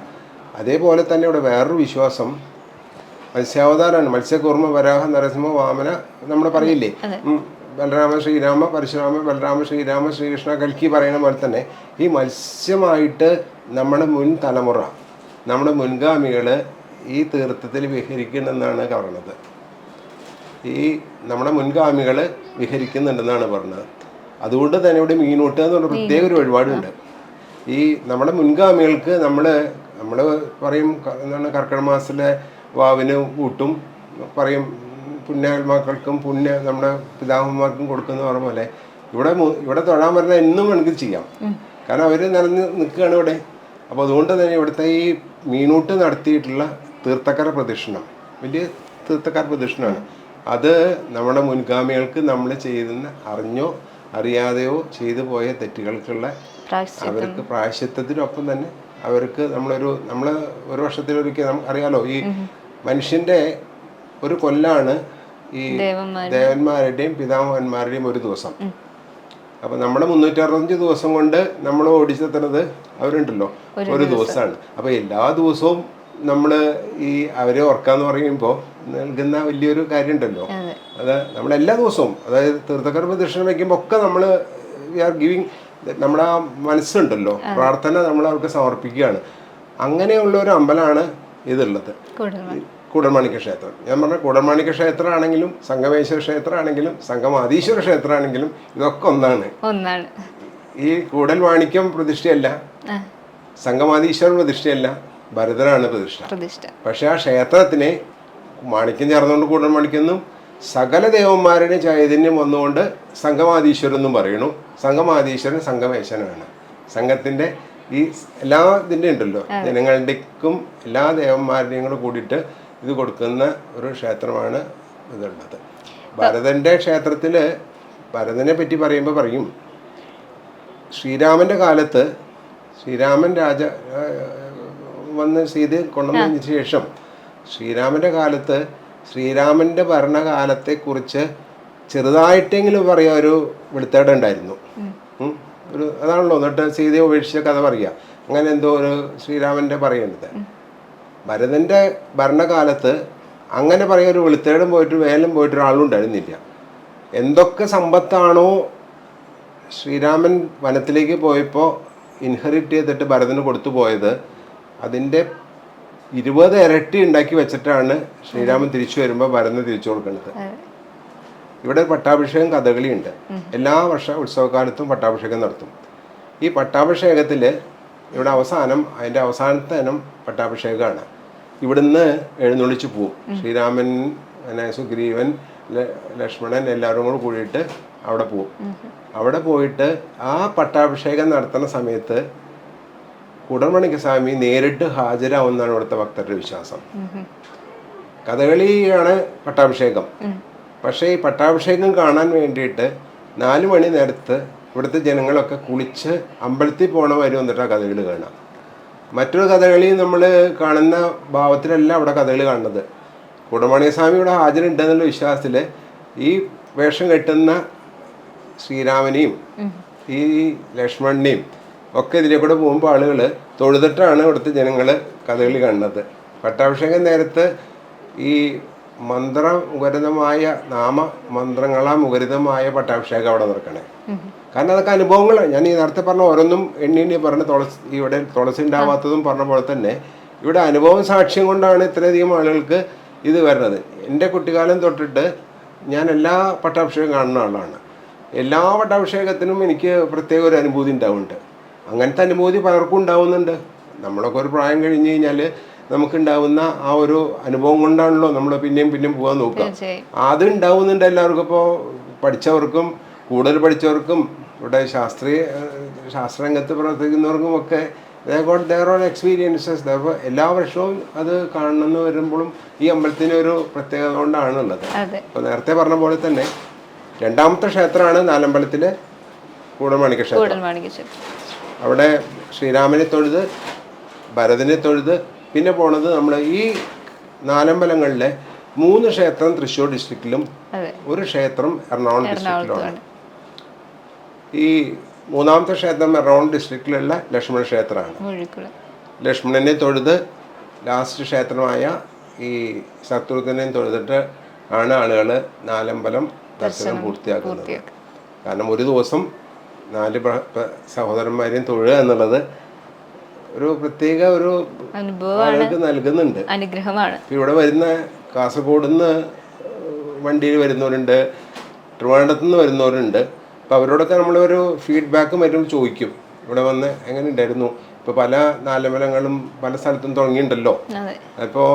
അതേപോലെ തന്നെ ഇവിടെ വേറൊരു വിശ്വാസം മത്സ്യാവതാരമാണ്. മത്സ്യകൂർമ്മ വരാഹ നരസിംഹ വാമന നമ്മൾ പറയില്ലേ? ബലരാമ ശ്രീരാമ പരശുരാമ ബലരാമ ശ്രീരാമ ശ്രീകൃഷ്ണ കൽക്കി പറയുന്ന പോലെ തന്നെ ഈ മത്സ്യമായിട്ട് നമ്മുടെ മുൻ തലമുറ നമ്മുടെ മുൻഗാമികൾ ഈ തീർത്ഥത്തിൽ വിഹരിക്കണമെന്നാണ് പറയുന്നത് ഈ നമ്മുടെ മുൻഗാമികൾ വിഹരിക്കുന്നുണ്ടെന്നാണ് പറഞ്ഞത്. അതുകൊണ്ട് തന്നെ ഇവിടെ മീനൂട്ട് എന്ന് പറഞ്ഞ പ്രത്യേക ഒരു വഴിപാടുണ്ട്. ഈ നമ്മുടെ മുൻഗാമികൾക്ക് നമ്മൾ നമ്മൾ പറയും എന്താണ് കർക്കിടക മാസത്തിലെ വാവിന് കൂട്ടും പറയും പുണ്യാത്മാക്കൾക്കും പുണ്യ നമ്മുടെ പിതാമന്മാർക്കും കൊടുക്കുന്ന പറഞ്ഞ പോലെ ഇവിടെ ഇവിടെ തൊഴാൻ പറഞ്ഞാൽ എന്നും വേണമെങ്കിൽ ചെയ്യാം. കാരണം അവർ നിറഞ്ഞ് നിൽക്കുകയാണ് ഇവിടെ. അപ്പോൾ അതുകൊണ്ട് തന്നെ ഇവിടുത്തെ ഈ മീനൂട്ട് നടത്തിയിട്ടുള്ള തീർത്ഥക്കര പ്രദക്ഷിണം വലിയ തീർത്ഥക്കാര പ്രദക്ഷിണമാണ്. അത് നമ്മുടെ മുൻഗാമികൾക്ക് നമ്മൾ ചെയ്യുന്ന അറിഞ്ഞോ അറിയാതെയോ ചെയ്തു പോയ തെറ്റുകൾക്കുള്ള അവർക്ക് പ്രായശ്ചിത്തത്തിനൊപ്പം തന്നെ അവർക്ക് നമ്മളൊരു നമ്മൾ ഒരു വർഷത്തിലൊരിക്കൽ നമുക്ക് അറിയാലോ ഈ മനുഷ്യന്റെ ഒരു കൊല്ലാണ് ഈ ദേവന്മാരുടെയും പിതാമഹന്മാരുടെയും ഒരു ദിവസം. അപ്പൊ നമ്മുടെ മുന്നൂറ്റി അറുപത്തഞ്ച് ദിവസം കൊണ്ട് നമ്മൾ ഓടിച്ചെത്തുന്നത് അവരുണ്ടല്ലോ ഒരു ദിവസമാണ്. അപ്പൊ എല്ലാ ദിവസവും നമ്മൾ ഈ അവരെ ഓർക്കാന്ന് പറയുമ്പോൾ നൽകുന്ന വലിയൊരു കാര്യമുണ്ടല്ലോ. അതെ. നമ്മൾ എല്ലാ ദിവസവും അതായത് തീർത്ഥക്കര പ്രദക്ഷിണം വയ്ക്കുമ്പോൾ ഒക്കെ നമ്മൾ വി ആർ ഗിവിങ് നമ്മുടെ ആ മനസ്സുണ്ടല്ലോ പ്രാർത്ഥന നമ്മൾ അവർക്ക് സമർപ്പിക്കുകയാണ്. അങ്ങനെയുള്ള ഒരു അമ്പലമാണ് ഇതുള്ളത്. കൂടൽമാണി. കൂടൽമാണിക്യ ക്ഷേത്രം. ഞാൻ പറഞ്ഞ കൂടൽമാണിക്യ ക്ഷേത്രമാണെങ്കിലും സംഗമേശ്വര ക്ഷേത്രമാണെങ്കിലും സംഗമാധീശ്വര ക്ഷേത്രമാണെങ്കിലും ഇതൊക്കെ ഒന്നാണ്. ഒന്നാണ്. ഈ കൂടൽ മാണിക്യം പ്രതിഷ്ഠയല്ല ആ. സംഗമാധീശ്വര പ്രതിഷ്ഠയല്ല ഭരതനാണ് പ്രതിഷ്ഠ. പ്രതിഷ്ഠ. പക്ഷെ ആ ക്ഷേത്രത്തിനെ മാണിക്യം ചേർന്നുകൊണ്ട് കൂടുതൽ മാണിക്കെന്നും സകല ദേവന്മാരുടെ ചൈതന്യം വന്നുകൊണ്ട് സംഗമാധീശ്വരൻ എന്നും പറയണു സംഗമാധീശ്വരൻ സംഗമേശനാണ് സംഘത്തിന്റെ ഈ എല്ലാ ഇതിന്റെ ഉണ്ടല്ലോ. ജനങ്ങളുടെക്കും എല്ലാ ദേവന്മാരുടെയും കൂടെ കൂടിയിട്ട് ഇത് കൊടുക്കുന്ന ഒരു ക്ഷേത്രമാണ് ഇതുള്ളത്. ഭരതന്റെ ക്ഷേത്രത്തിൽ ഭരതനെ പറ്റി പറയുമ്പോൾ പറയും ശ്രീരാമന്റെ കാലത്ത് ശ്രീരാമൻ രാജ വന്ന് സീത കൊണ്ടുവന്നതിന് ശേഷം ശ്രീരാമന്റെ കാലത്ത് ശ്രീരാമന്റെ ഭരണകാലത്തെ കുറിച്ച് ചെറുതായിട്ടെങ്കിലും പറയാ ഒരു വെളുത്തേട ഉണ്ടായിരുന്നു. ഒരു അതാണല്ലോ എന്നിട്ട് സീതയെ ഉപേക്ഷിച്ച കഥ പറയുക. അങ്ങനെ എന്തോ ഒരു ശ്രീരാമന്റെ പറയുന്നത് ഭരതന്റെ ഭരണകാലത്ത് അങ്ങനെ പറയാ ഒരു വെളുത്തേടും പോയിട്ട് വേലം പോയിട്ട് ഒരാളും ഉണ്ടായിരുന്നില്ല. എന്തൊക്കെ സമ്പത്താണോ ശ്രീരാമൻ വനത്തിലേക്ക് പോയപ്പോൾ ഇൻഹെറിറ്റ് ചെയ്തിട്ട് ഭരതന് കൊടുത്തു പോയത് അതിന്റെ ഇരുപത് ഇരട്ടി ഉണ്ടാക്കി വെച്ചിട്ടാണ് ശ്രീരാമൻ തിരിച്ചു വരുമ്പോൾ ഭരതന് തിരിച്ചു കൊടുക്കുന്നത്. ഇവിടെ പട്ടാഭിഷേകം കഥകളി ഉണ്ട് എല്ലാ വർഷ ഉത്സവകാലത്തും പട്ടാഭിഷേകം നടത്തും. ഈ പട്ടാഭിഷേകത്തിൽ ഇവിടെ അവസാനം അതിന്റെ അവസാനത്തെ ഇനം പട്ടാഭിഷേകമാണ്. ഇവിടുന്ന് എഴുന്നള്ളിച്ച് പോവും. ശ്രീരാമൻ പിന്നെ സുഗ്രീവൻ ലക്ഷ്മണൻ എല്ലാവരും കൂടെ കൂടിയിട്ട് അവിടെ പോവും. അവിടെ പോയിട്ട് ആ പട്ടാഭിഷേകം നടത്തുന്ന സമയത്ത് കുടമണിക്ക് സ്വാമി നേരിട്ട് ഹാജരാവുന്നതാണ് ഇവിടുത്തെ ഭക്തരുടെ വിശ്വാസം. കഥകളിയാണ് പട്ടാഭിഷേകം. പക്ഷേ ഈ പട്ടാഭിഷേകം കാണാൻ വേണ്ടിയിട്ട് നാല് മണി നേരത്ത് ഇവിടുത്തെ ജനങ്ങളൊക്കെ കുളിച്ച് അമ്പലത്തിൽ പോണ വരെ വന്നിട്ടാണ് കഥകളി കാണാം. മറ്റൊരു കഥകളി നമ്മൾ കാണുന്ന ഭാവത്തിലല്ല അവിടെ കഥകളി കാണുന്നത്. കുടമണിസ്വാമി ഇവിടെ ഹാജരുണ്ടെന്നുള്ള വിശ്വാസത്തിൽ ഈ വേഷം കെട്ടുന്ന ശ്രീരാമനെയും ഈ ലക്ഷ്മണനെയും ഒക്കെ ഇതിലെ കൂടെ പോകുമ്പോൾ ആളുകൾ തൊഴുതിട്ടാണ് ഇവിടുത്തെ ജനങ്ങൾ കഥകളി കാണുന്നത്. പട്ടാഭിഷേകം നേരത്ത് ഈ മന്ത്ര മുഖരിതമായ നാമ മന്ത്രങ്ങളാ മുഖരിതമായ പട്ടാഭിഷേകം അവിടെ നടക്കണേ. കാരണം അതൊക്കെ അനുഭവങ്ങളാണ് ഞാൻ ഈ നേരത്തെ പറഞ്ഞ ഓരോന്നും എണ്ണി എണ്ണി പറഞ്ഞ തുളസി ഇവിടെ തുളസി ഉണ്ടാവാത്തതും പറഞ്ഞ പോലെ തന്നെ ഇവിടെ അനുഭവം സാക്ഷ്യം കൊണ്ടാണ് ഇത്രയധികം ആളുകൾക്ക് ഇത് വരുന്നത്. എന്റെ കുട്ടിക്കാലം തൊട്ടിട്ട് ഞാൻ എല്ലാ പട്ടാഭിഷേകം കാണുന്ന ആളാണ്. എല്ലാ പട്ടാഭിഷേകത്തിനും എനിക്ക് പ്രത്യേക ഒരു അനുഭൂതി ഉണ്ടാവുന്നുണ്ട്. അങ്ങനത്തെ അനുഭൂതി പലർക്കും ഉണ്ടാവുന്നുണ്ട്. നമ്മളൊക്കെ ഒരു പ്രായം കഴിഞ്ഞ് കഴിഞ്ഞാൽ നമുക്കുണ്ടാവുന്ന ആ ഒരു അനുഭവം കൊണ്ടാണല്ലോ നമ്മൾ പിന്നെയും പിന്നെയും പോകാൻ നോക്കുക. അത് ഉണ്ടാവുന്നുണ്ട് എല്ലാവർക്കും. ഇപ്പോൾ പഠിച്ചവർക്കും കൂടുതൽ പഠിച്ചവർക്കും ഇവിടെ ശാസ്ത്രീയ ശാസ്ത്ര ശാസ്ത്രരംഗത്ത് പ്രവർത്തിക്കുന്നവർക്കും ഒക്കെ ഗോട്ട് ദർ ഓൺ എക്സ്പീരിയൻസസ് എല്ലാ വർഷവും അത് കാണണമെന്ന് വരുമ്പോഴും ഈ അമ്പലത്തിന് ഒരു പ്രത്യേകത കൊണ്ടാണുള്ളത്. അപ്പൊ അപ്പോൾ നേരത്തെ പറഞ്ഞ പോലെ തന്നെ രണ്ടാമത്തെ ക്ഷേത്രമാണ് നാലമ്പലത്തിലെ കൂടൽമാണിക്യ ക്ഷേത്രം. അവിടെ ശ്രീരാമനെ തൊഴുത് ഭരതനെ തൊഴുത് പിന്നെ പോണത് നമ്മൾ ഈ നാലമ്പലങ്ങളിലെ മൂന്ന് ക്ഷേത്രം തൃശ്ശൂർ ഡിസ്ട്രിക്റ്റിലും ഒരു ക്ഷേത്രം എറണാകുളം ഡിസ്ട്രിക്റ്റിലുമാണ് ഈ മൂന്നാമത്തെ ക്ഷേത്രം എറണാകുളം ഡിസ്ട്രിക്റ്റിലുള്ള ലക്ഷ്മണ ക്ഷേത്രമാണ്. ലക്ഷ്മണനെ തൊഴുത് ലാസ്റ്റ് ക്ഷേത്രമായ ഈ ശത്രുഘ്നെയും തൊഴുതിട്ട് ആണ് ആളുകൾ നാലമ്പലം ദർശനം പൂർത്തിയാക്കുന്നത്. കാരണം ഒരു ദിവസം നാല് സഹോദരന്മാരെയും തൊഴുക എന്നുള്ളത് ഒരു പ്രത്യേക ഒരു അനുഭവം ആളുകൾക്ക് നൽകുന്നുണ്ട്. അനുഗ്രഹമാണ്. ഇവിടെ വരുന്ന കാസർഗോഡ് നിന്ന് വണ്ടിയിൽ വരുന്നവരുണ്ട് ട്രിവാൻഡ്രത്ത് നിന്ന് വരുന്നവരുണ്ട്. അപ്പോൾ അവരോടൊക്കെ നമ്മളൊരു ഫീഡ്ബാക്ക് മറ്റും ചോദിക്കും. ഇവിടെ വന്ന് എങ്ങനെ ഉണ്ടായിരുന്നു ഇപ്പോൾ പല നാലമ്പലങ്ങളും പല സ്ഥലത്തും തുടങ്ങിയിട്ടുണ്ടല്ലോ. അപ്പോൾ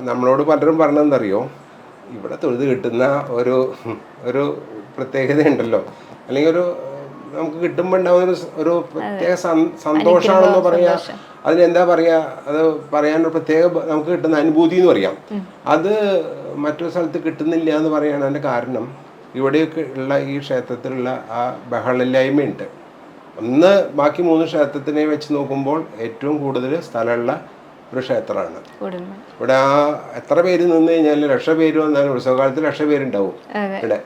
നമ്മളോട് പലരും പറഞ്ഞതെന്തറിയോ? ഇവിടെ തൊഴുത് കിട്ടുന്ന ഒരു ഒരു പ്രത്യേകത ഉണ്ടല്ലോ അല്ലെങ്കിൽ ഒരു നമുക്ക് കിട്ടുമ്പോൾ ഉണ്ടാകുന്ന ഒരു സ- ഒരു പ്രത്യേക സന്- സന്തോഷമാണെന്ന് പറയാ. അതിനെന്താ പറയാ അത് പറയാനൊരു പ്രത്യേക ബ- നമുക്ക് കിട്ടുന്ന അനുഭൂതി എന്ന് പറയാം. അത് മറ്റൊരു സ്ഥലത്ത് കിട്ടുന്നില്ല എന്ന് പറയാണ് അതിന്റെ കാരണം. ഇവിടെയൊക്കെ ഉള്ള ഈ ക്ഷേത്രത്തിലുള്ള ആ ബഹളില്ലായ്മയുണ്ട്. ഒന്ന് ബാക്കി മൂന്ന് ക്ഷേത്രത്തിനെ വെച്ച് നോക്കുമ്പോൾ ഏറ്റവും കൂടുതൽ സ്ഥലമുള്ള ഒരു ക്ഷേത്രമാണ്. കൂടുതൽ ഇവിടെ ആ എത്ര പേര് നിന്ന് കഴിഞ്ഞാൽ ലക്ഷ പേര് വന്നാലും ഉത്സവകാലത്ത് ലക്ഷ പേരുണ്ടാവും. അതെ. ഇവിടെ.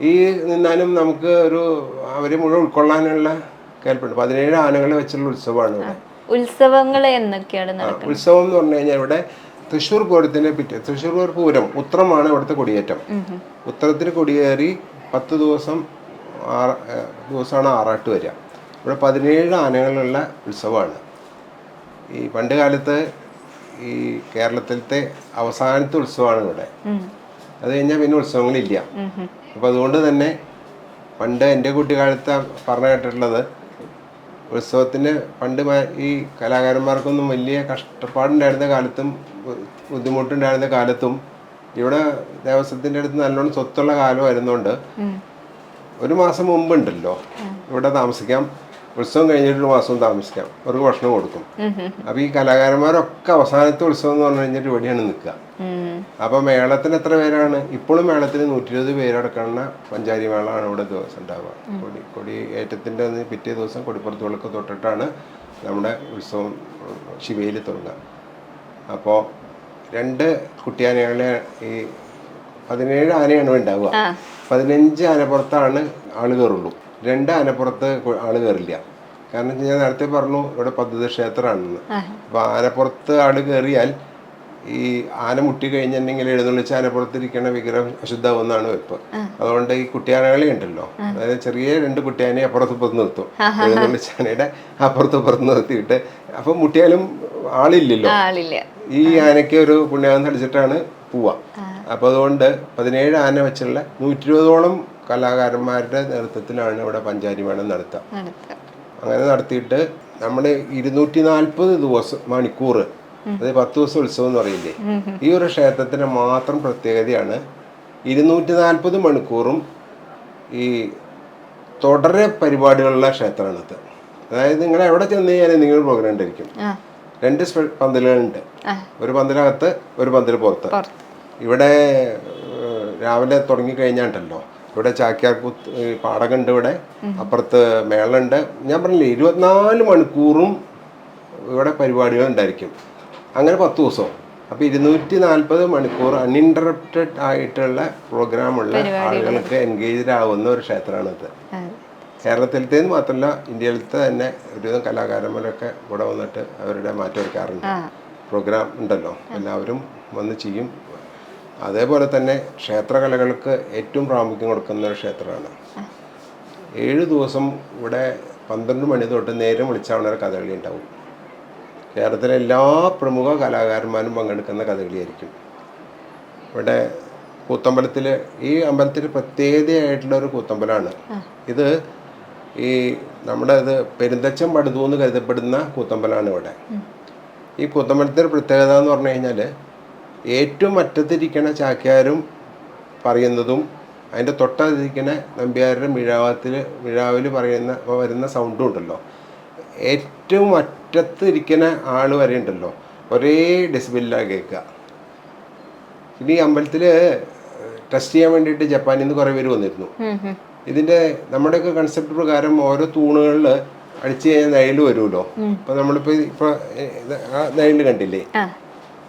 ഈ നിന്നാലും നമുക്ക് ഒരു അവരെ മുഴുവൻ ഉൾക്കൊള്ളാനുള്ള കേൾപ്പുണ്ട്. പതിനേഴ് ആനകളെ വെച്ചുള്ള ഉത്സവമാണ് ഇവിടെ. ഉത്സവങ്ങൾ എന്നൊക്കെയാണ് ഉത്സവം എന്ന് പറഞ്ഞു കഴിഞ്ഞാൽ ഇവിടെ തൃശ്ശൂർ പൂരത്തിനെ പിറ്റേ തൃശ്ശൂർ പൂര പൂരം ഉത്രമാണ് ഇവിടുത്തെ കൊടിയേറ്റം. ഉത്രത്തിന് കൊടിയേറി പത്ത് ദിവസം ആറ് ദിവസമാണ് ആറാട്ട് വരിക. ഇവിടെ പതിനേഴ് ആനകളുള്ള ഉത്സവമാണ്. ഈ പണ്ട് കാലത്ത് ഈ കേരളത്തിലത്തെ അവസാനത്തെ ഉത്സവമാണ് ഇവിടെ. അത് കഴിഞ്ഞാൽ പിന്നെ ഉത്സവങ്ങളില്ല. അപ്പോൾ അതുകൊണ്ട് തന്നെ പണ്ട് എന്റെ കുട്ടിക്കാലത്ത് പറഞ്ഞു കേട്ടിട്ടുള്ളത് ഉത്സവത്തിന് പണ്ട് ഈ കലാകാരന്മാർക്കൊന്നും വലിയ കഷ്ടപ്പാടുണ്ടായിരുന്ന കാലത്തും ബുദ്ധിമുട്ടുണ്ടായിരുന്ന കാലത്തും ഇവിടെ ദേവസ്വത്തിന്റെ അടുത്ത് നല്ലോണം സ്വത്തുള്ള കാലമായിരുന്നുകൊണ്ട് ഒരു മാസം മുമ്പുണ്ടല്ലോ ഇവിടെ താമസിക്കാം ഉത്സവം കഴിഞ്ഞിട്ട് ഒരു മാസം താമസിക്കാം. അവർക്ക് ഭക്ഷണം കൊടുക്കും. അപ്പൊ ഈ കലാകാരന്മാരൊക്കെ അവസാനത്തെ ഉത്സവം എന്ന് പറഞ്ഞു കഴിഞ്ഞിട്ട് ഇവിടെയാണ് നിൽക്കുക. അപ്പൊ മേളത്തിന് എത്ര പേരാണ്? ഇപ്പോഴും മേളത്തിന് നൂറ്റി ഇരുപത് പേരടക്കണ പഞ്ചാരി മേളമാണ് ഇവിടെ ദിവസം ഉണ്ടാവുക. കൊടി കൊടി ഏറ്റത്തിന്റെ പിറ്റേ ദിവസം കൊടിപ്പുറത്ത് വിളക്ക് തൊട്ടിട്ടാണ് നമ്മുടെ ഉത്സവം ശിവയിൽ തുടങ്ങുക. അപ്പോൾ രണ്ട് കുട്ടിയാനകളെ ഈ പതിനേഴ് ആനയാണ് ഉണ്ടാവുക. പതിനഞ്ച് ആനപ്പുറത്താണ് ആൾ കയറുള്ളൂ. രണ്ട് ആനപ്പുറത്ത് ആൾ കയറില്ല കാരണം ഞാൻ നേരത്തെ പറഞ്ഞു ഇവിടെ പദ്ധതി ക്ഷേത്രമാണെന്ന്. അപ്പൊ ആനപ്പുറത്ത് ആൾ കയറിയാൽ ഈ ആന മുട്ടി കഴിഞ്ഞിട്ടുണ്ടെങ്കിൽ എഴുന്നള്ളിച്ച് ആനപ്പുറത്തിരിക്കുന്ന വിഗ്രഹം അശുദ്ധമാവുന്നതാണ് വെപ്പ് അതുകൊണ്ട് ഈ കുട്ടിയാനകളെ ഉണ്ടല്ലോ. അതായത് ചെറിയ രണ്ട് കുട്ടിയാനെ അപ്പുറത്ത് ഇപ്പുറത്ത് നിർത്തും. എഴുന്നള്ളിച്ച് ആനയുടെ അപ്പുറത്ത് ഇപ്പുറത്ത് നിർത്തിയിട്ട് അപ്പൊ മുട്ടിയാലും ആളില്ലല്ലോ. ആളില്ല. ഈ ആനയ്ക്ക് ഒരു പുണ്യാകം തളിച്ചിട്ടാണ് പോവാ. അപ്പൊ അതുകൊണ്ട് പതിനേഴ് ആന വെച്ചുള്ള നൂറ്റി ഇരുപതോളം കലാകാരന്മാരുടെ നേതൃത്വത്തിലാണ് ഇവിടെ പഞ്ചാരി മേളം നടത്തുക. അങ്ങനെ നടത്തിയിട്ട് നമ്മൾ ഇരുന്നൂറ്റി നാൽപ്പത് ദിവസം മണിക്കൂർ അത് പത്ത് ദിവസം ഉത്സവം എന്ന് പറയില്ലേ? ഈ ഒരു ക്ഷേത്രത്തിന് മാത്രം പ്രത്യേകതയാണ് ഇരുന്നൂറ്റി നാൽപ്പത് മണിക്കൂറും ഈ തുടരെ പരിപാടികളുള്ള ക്ഷേത്രമാണിത് അതായത് നിങ്ങൾ എവിടെ ചെന്ന് കഴിഞ്ഞാലും നിങ്ങൾ പ്രോഗ്രാം ഉണ്ടായിരിക്കും. രണ്ട് പന്തലുകളുണ്ട്. ഒരു പന്തലകത്ത് ഒരു പന്തൽ പുറത്ത്. ഇവിടെ രാവിലെ തുടങ്ങി കഴിഞ്ഞാണ്ടല്ലോ ഇവിടെ ചാക്യാർകൂത്ത് പാടകുണ്ട് പാടകമുണ്ട് ഇവിടെ. അപ്പുറത്ത് മേളുണ്ട്. ഞാൻ പറഞ്ഞില്ലേ ഇരുപത്തിനാല് മണിക്കൂറും ഇവിടെ പരിപാടികൾ ഉണ്ടായിരിക്കും അങ്ങനെ പത്ത് ദിവസം. അപ്പോൾ ഇരുന്നൂറ്റി നാൽപ്പത് മണിക്കൂർ അൺഇന്ററപ്റ്റഡ് ആയിട്ടുള്ള പ്രോഗ്രാമുള്ള ആളുകൾക്ക് എൻഗേജ്ഡ് ആവുന്ന ഒരു ക്ഷേത്രമാണിത്. അതെ. കേരളത്തിലത്തേന്ന് മാത്രമല്ല ഇന്ത്യയിലത്തെ തന്നെ ഒരുവിധം കലാകാരന്മാരൊക്കെ ഇവിടെ വന്നിട്ട് അവരുടെ മാറ്റം വയ്ക്കാറുണ്ട് പ്രോഗ്രാം ഉണ്ടല്ലോ. എല്ലാവരും വന്ന് ചെയ്യും. അതേപോലെ തന്നെ ക്ഷേത്രകലകൾക്ക് ഏറ്റവും പ്രാമുഖ്യം കൊടുക്കുന്ന ഒരു ക്ഷേത്രമാണ്. ഏഴ് ദിവസം ഇവിടെ പന്ത്രണ്ട് മണി തൊട്ട് നേരം വിളിച്ചാവുന്ന ഒരു കഥകളി ഉണ്ടാവും. കേരളത്തിലെ എല്ലാ പ്രമുഖ കലാകാരന്മാരും പങ്കെടുക്കുന്ന കഥകളിയായിരിക്കും. ഇവിടെ കൂത്തമ്പലത്തിൽ ഈ അമ്പലത്തിൽ പ്രത്യേകതയായിട്ടുള്ള ഒരു കൂത്തമ്പലമാണ് ഇത് ഈ നമ്മുടെ ഇത് പെരുന്തച്ചം പടുതു എന്ന് കരുതപ്പെടുന്ന കൂത്തമ്പലമാണ് ഇവിടെ. ഈ കൂത്തമ്പലത്തിന്റെ പ്രത്യേകത എന്ന് പറഞ്ഞു കഴിഞ്ഞാൽ ഏറ്റവും അറ്റത്തിരിക്കുന്ന ചാക്യാരും പറയുന്നതും അതിന്റെ തൊട്ടതിരിക്കണ നമ്പ്യാരുടെ മിഴാവത്തിൽ മിഴാവിൽ പറയുന്ന വരുന്ന സൗണ്ടും ഉണ്ടല്ലോ. ഏറ്റവും അറ്റത്ത് ഇരിക്കുന്ന ആൾ വരെ ഉണ്ടല്ലോ. ഒരേ ഡെസിബിലാണ് കേൾക്കുക. ഇനി അമ്പലത്തിൽ ടെസ്റ്റ് ചെയ്യാൻ വേണ്ടിയിട്ട് ജപ്പാനിൽ നിന്ന് കുറേ പേര് വന്നിരുന്നു. ഇതിന്റെ നമ്മുടെയൊക്കെ കൺസെപ്റ്റ് പ്രകാരം ഓരോ തൂണുകളിൽ അടിച്ചു കഴിഞ്ഞാൽ നയൽ വരുമല്ലോ. അപ്പം നമ്മളിപ്പോൾ ഇപ്പോൾ ആ നയൽ കണ്ടില്ലേ?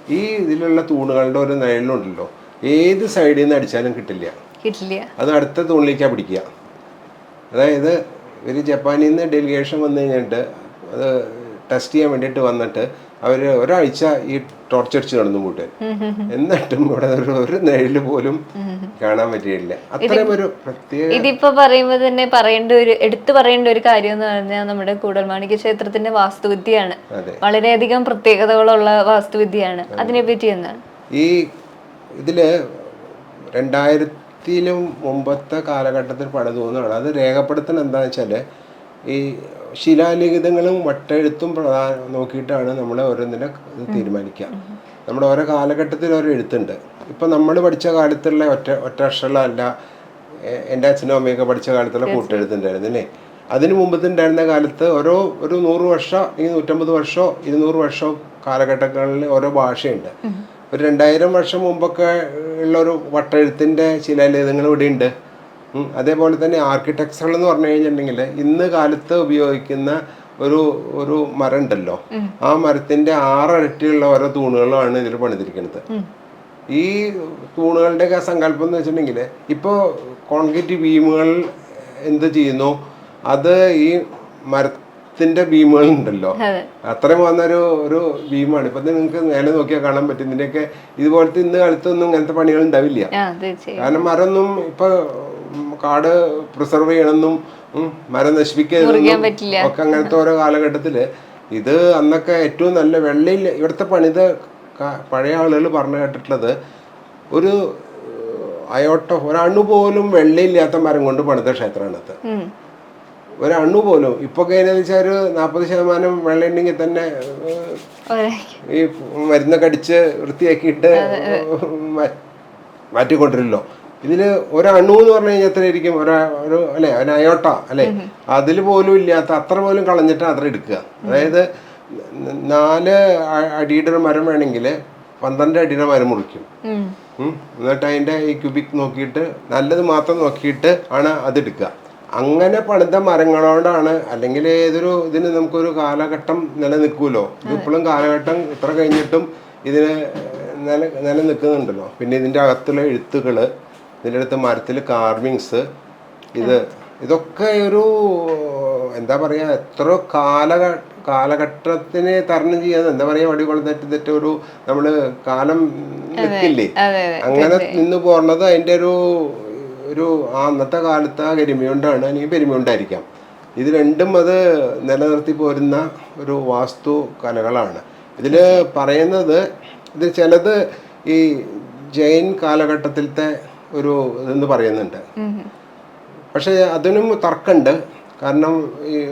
ഈ ഇതിലുള്ള തൂണുകളുടെ ഒരു നയലുണ്ടല്ലോ ഏത് സൈഡിൽ നിന്ന് അടിച്ചാലും കിട്ടില്ല. കിട്ടില്ല. അത് അടുത്ത തൂണിലേക്കാണ് പിടിക്കുക. അതായത് ഒരു ജപ്പാനിൽ നിന്ന് ഡെലിഗേഷൻ വന്നു കഴിഞ്ഞിട്ട് അത് ടെസ്റ്റ് ചെയ്യാൻ വേണ്ടിയിട്ട് വന്നിട്ട് അവർ ഒരാഴ്ച ഈ ടോർച്ചടിച്ച് നടന്നു കൂട്ടൻ എന്നിട്ടും ഇവിടെ ഒരു നെഴിൽ പോലും കാണാൻ പറ്റിയില്ല അത്രയും ഒരു പ്രത്യേക ഇതിപ്പോ പറയുമ്പോ തന്നെ പറയേണ്ട ഒരു എടുത്തു പറയേണ്ട ഒരു കാര്യം എന്ന് പറഞ്ഞാൽ നമ്മുടെ കൂടൽമാണിക്യ ക്ഷേത്രത്തിന്റെ വാസ്തുവിദ്യയാണ്. വളരെയധികം പ്രത്യേകതകളുള്ള വാസ്തുവിദ്യയാണ്. അതിനെ പറ്റി എന്താണ്? ഈ ഇതിൽ രണ്ടായിരത്തിലും മുമ്പത്തെ കാലഘട്ടത്തിൽ പണിതു തോന്നുകയാണ് അത് രേഖപ്പെടുത്തുന്നത് എന്താണെന്ന് വെച്ചാൽ ഈ ശിലാലിഖിതങ്ങളും വട്ടെഴുത്തും പ്രധാന നോക്കിയിട്ടാണ് നമ്മൾ ഓരോന്നിനെ തീരുമാനിക്കുക നമ്മുടെ ഓരോ കാലഘട്ടത്തിൽ ഓരോ എഴുത്തുണ്ട്. ഇപ്പം നമ്മൾ പഠിച്ച കാലത്തുള്ള ഒറ്റ ഒറ്റ അക്ഷരമല്ല എന്റെ അച്ഛനും അമ്മയൊക്കെ പഠിച്ച കാലത്തുള്ള കൂട്ടെഴുത്തുണ്ടായിരുന്നു അല്ലേ? അതിന് മുമ്പത്തുണ്ടായിരുന്ന കാലത്ത് ഓരോ ഒരു നൂറ് വർഷം അല്ലെങ്കിൽ നൂറ്റമ്പത് വർഷമോ ഇരുന്നൂറ് വർഷമോ കാലഘട്ടങ്ങളിൽ ഓരോ ഭാഷയുണ്ട്. ഒരു രണ്ടായിരം വർഷം മുമ്പൊക്കെ ഉള്ള ഒരു വട്ടെഴുത്തിന്റെ ശിലാലിഖിതങ്ങൾ ഇവിടെ ഉണ്ട് ഉം. അതേപോലെ തന്നെ ആർക്കിടെക്ചറൽ എന്ന് പറഞ്ഞു കഴിഞ്ഞിട്ടുണ്ടെങ്കിൽ ഇന്ന് കാലത്ത് ഉപയോഗിക്കുന്ന ഒരു ഒരു മരം ഉണ്ടല്ലോ ആ മരത്തിന്റെ ആറരട്ടിയുള്ള ഓരോ തൂണുകളാണ് ഇതിൽ പണിതിരിക്കുന്നത്. ഈ തൂണുകളുടെയൊക്കെ സങ്കല്പം എന്ന് വെച്ചിട്ടുണ്ടെങ്കിൽ ഇപ്പോൾ കോൺക്രീറ്റ് ബീമുകൾ എന്ത് ചെയ്യുന്നു? അത് ഈ മരത്തിന്റെ ബീമുകൾ ഉണ്ടല്ലോ. അതെ. അത്രയും വന്നൊരു ഒരു ബീമാണ് ഇപ്പൊ നിങ്ങൾക്ക് നേരെ നോക്കിയാൽ കാണാൻ പറ്റും. ഇതിന്റെയൊക്കെ ഇതുപോലത്തെ ഇന്ന് കാലത്തൊന്നും ഇങ്ങനത്തെ പണികൾ ഉണ്ടാവില്ല. കാരണം മരമൊന്നും ഇപ്പൊ കാട് പ്രിസർവ് ചെയ്യണമെന്നും മരം നശിപ്പിക്കരുതെന്നും. ഒക്കെ അങ്ങനത്തെ ഓരോ കാലഘട്ടത്തിൽ ഇത് അന്നൊക്കെ ഏറ്റവും നല്ല വെള്ളയിൽ ഇവിടുത്തെ പണിത് പഴയ ആളുകൾ പറഞ്ഞു കേട്ടിട്ടുള്ളത് ഒരു അയോട്ട ഒരണ്ണു ഒരണു പോലും വെള്ളയില്ലാത്ത മരം കൊണ്ട് പണിത ക്ഷേത്രമാണിത് ഒരണ്ണു പോലും ഇപ്പൊ കഴിഞ്ഞാൽ വെച്ചാൽ ഒരു നാൽപ്പത് ശതമാനം വെള്ളയുണ്ടെങ്കിൽ തന്നെ ഈ മരുന്നൊക്കെ അടിച്ച് വൃത്തിയാക്കിയിട്ട് മാറ്റിക്കൊണ്ടിരല്ലോ. ഇതിൽ ഒരണു എന്ന് പറഞ്ഞു കഴിഞ്ഞാൽ എത്രയായിരിക്കും? ഒരാ ഒരു അല്ലെ? ഒരു അയോട്ട അല്ലെ? അതിൽ പോലും ഇല്ലാത്ത അത്ര പോലും കളഞ്ഞിട്ട് അത്ര എടുക്കുക. അതായത് നാല് അടിയുടെ ഒരു മരം വേണമെങ്കിൽ പന്ത്രണ്ട് അടിയുടെ മരം മുറിക്കും. എന്നിട്ട് അതിന്റെ ഈ ക്യൂബിക് നോക്കിയിട്ട് നല്ലത് മാത്രം നോക്കിയിട്ട് ആണ് അത് എടുക്കുക. അങ്ങനെ പണിത മരങ്ങളോടാണ് അല്ലെങ്കിൽ ഏതൊരു ഇതിന് നമുക്കൊരു കാലഘട്ടം നിലനിൽക്കുമല്ലോ. ഇപ്പോഴും കാലഘട്ടം ഇത്ര കഴിഞ്ഞിട്ടും ഇതിന് നില നിലനിൽക്കുന്നുണ്ടല്ലോ. പിന്നെ ഇതിന്റെ അകത്തുള്ള എഴുത്തുകൾ ഇതിന്റെ അടുത്ത് മരത്തിൽ കാർവിങ്സ് ഇത് ഇതൊക്കെ ഒരു എന്താ പറയുക എത്ര കാലഘ കാലഘട്ടത്തിനെ തരണം ചെയ്യാതെ എന്താ പറയുക വടി കൊളുത്തിട്ട് തെറ്റ് ഒരു നമ്മൾ കാലം നിൽക്കില്ലേ? അങ്ങനെ നിന്ന് പോകുന്നത് അതിന്റെ ഒരു ഒരു അന്നത്തെ കാലത്ത് ആ കരിമയുണ്ടാണ് അല്ലെങ്കിൽ പെരുമയുണ്ടായിരിക്കാം ഇത് രണ്ടും അത് നിലനിർത്തി പോരുന്ന ഒരു വാസ്തു കലകളാണ്. ഇതിൽ പറയുന്നത് ഇത് ചിലത് ഈ ജൈൻ കാലഘട്ടത്തിലത്തെ ഒരു ഇതെന്ന് പറയുന്നുണ്ട്. പക്ഷേ അതിനും തർക്കമുണ്ട് കാരണം ഈ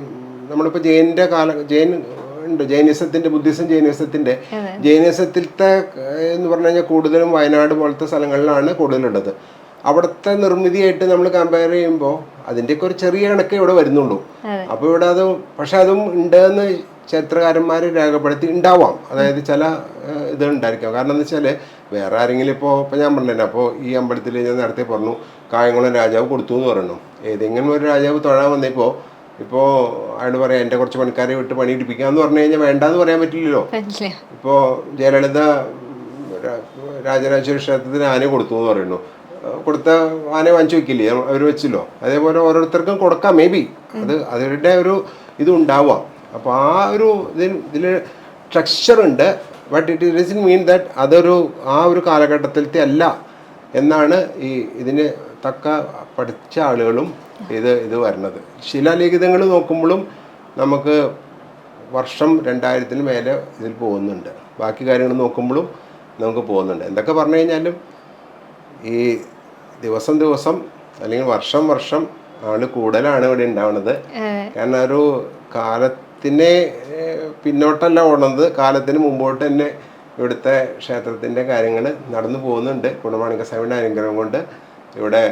നമ്മളിപ്പോൾ ജൈനിന്റെ കാല ജൈൻ ഉണ്ട്. ജൈനിസത്തിന്റെ ബുദ്ധിസം ജൈനിസത്തിന്റെ. ജൈനിസത്തിലത്തെ എന്ന് പറഞ്ഞു കഴിഞ്ഞാൽ കൂടുതലും വയനാട് പോലത്തെ സ്ഥലങ്ങളിലാണ് കൂടുതലുള്ളത്. അവിടുത്തെ നിർമ്മിതിയായിട്ട് നമ്മൾ കമ്പയർ ചെയ്യുമ്പോൾ അതിന്റെയൊക്കെ ഒരു ചെറിയ കണക്കേ ഇവിടെ വരുന്നുള്ളൂ. അപ്പോൾ ഇവിടെ അത് പക്ഷെ അതും ഉണ്ടെന്ന് ചരിത്രകാരന്മാർ രേഖപ്പെടുത്തി ഉണ്ടാവാം. അതായത് ചില ഇത് ഉണ്ടായിരിക്കാം. കാരണം എന്ന് വെച്ചാൽ വേറെ ആരെങ്കിലും ഇപ്പോൾ ഇപ്പോൾ ഞാൻ പറഞ്ഞില്ല അപ്പോൾ ഈ അമ്പലത്തിൽ ഞാൻ നേരത്തെ പറഞ്ഞു കായംകുളം രാജാവ് കൊടുത്തു എന്ന് പറഞ്ഞു ഏതെങ്കിലും ഒരു രാജാവ് തൊഴാൻ വന്നപ്പോൾ ഇപ്പോൾ അയാൾ പറയാം എന്റെ കുറച്ച് പണിക്കാരെ വിട്ട് പണി എടുപ്പിക്കാമെന്ന് പറഞ്ഞു കഴിഞ്ഞാൽ വേണ്ടാന്ന് പറയാൻ പറ്റില്ലല്ലോ. പറ്റില്ല. ഇപ്പോൾ ജയലളിത രാജരാജേശ്വര ക്ഷേത്രത്തിന് ആന കൊടുത്തു എന്ന് പറയുന്നു. കൊടുത്ത ആന വാങ്ങിച്ചു വെക്കില്ലേ? അവർ വെച്ചല്ലോ. അതേപോലെ ഓരോരുത്തർക്കും കൊടുക്കാം മേ ബി. അത് അവരുടെ ഒരു ഇത് ഉണ്ടാവാം അപ്പോൾ ആ ഒരു ഇതിൽ ഇതിൽ സ്ട്രക്ചർ ഉണ്ട്. But it doesn't mean that അതൊരു ആ ഒരു കാലഘട്ടത്തിലത്തെ അല്ല എന്നാണ് ഈ ഇതിന് തക്ക പഠിച്ച ആളുകളും ഇത് ഇത് വരുന്നത് ശിലാലിഖിതങ്ങൾ നോക്കുമ്പോഴും നമുക്ക് വർഷം രണ്ടായിരത്തിന് മേലെ ഇതിൽ പോകുന്നുണ്ട്. ബാക്കി കാര്യങ്ങൾ നോക്കുമ്പോഴും നമുക്ക് പോകുന്നുണ്ട്. എന്തൊക്കെ പറഞ്ഞു കഴിഞ്ഞാലും ഈ ദിവസം ദിവസം അല്ലെങ്കിൽ വർഷം വർഷം ആൾ കൂടുതലാണ് ഇവിടെ ഉണ്ടാവുന്നത് കാരണം ഒരു കാലത്തിനെ പിന്നോട്ടല്ല ഓടുന്നത്. കാലത്തിന് മുമ്പോട്ട് തന്നെ ഇവിടുത്തെ ക്ഷേത്രത്തിന്റെ കാര്യങ്ങൾ നടന്നു പോകുന്നുണ്ട്. കുടമാണിക്ക സ്വാമിയുടെ അനുഗ്രഹം കൊണ്ട് ഇവിടെ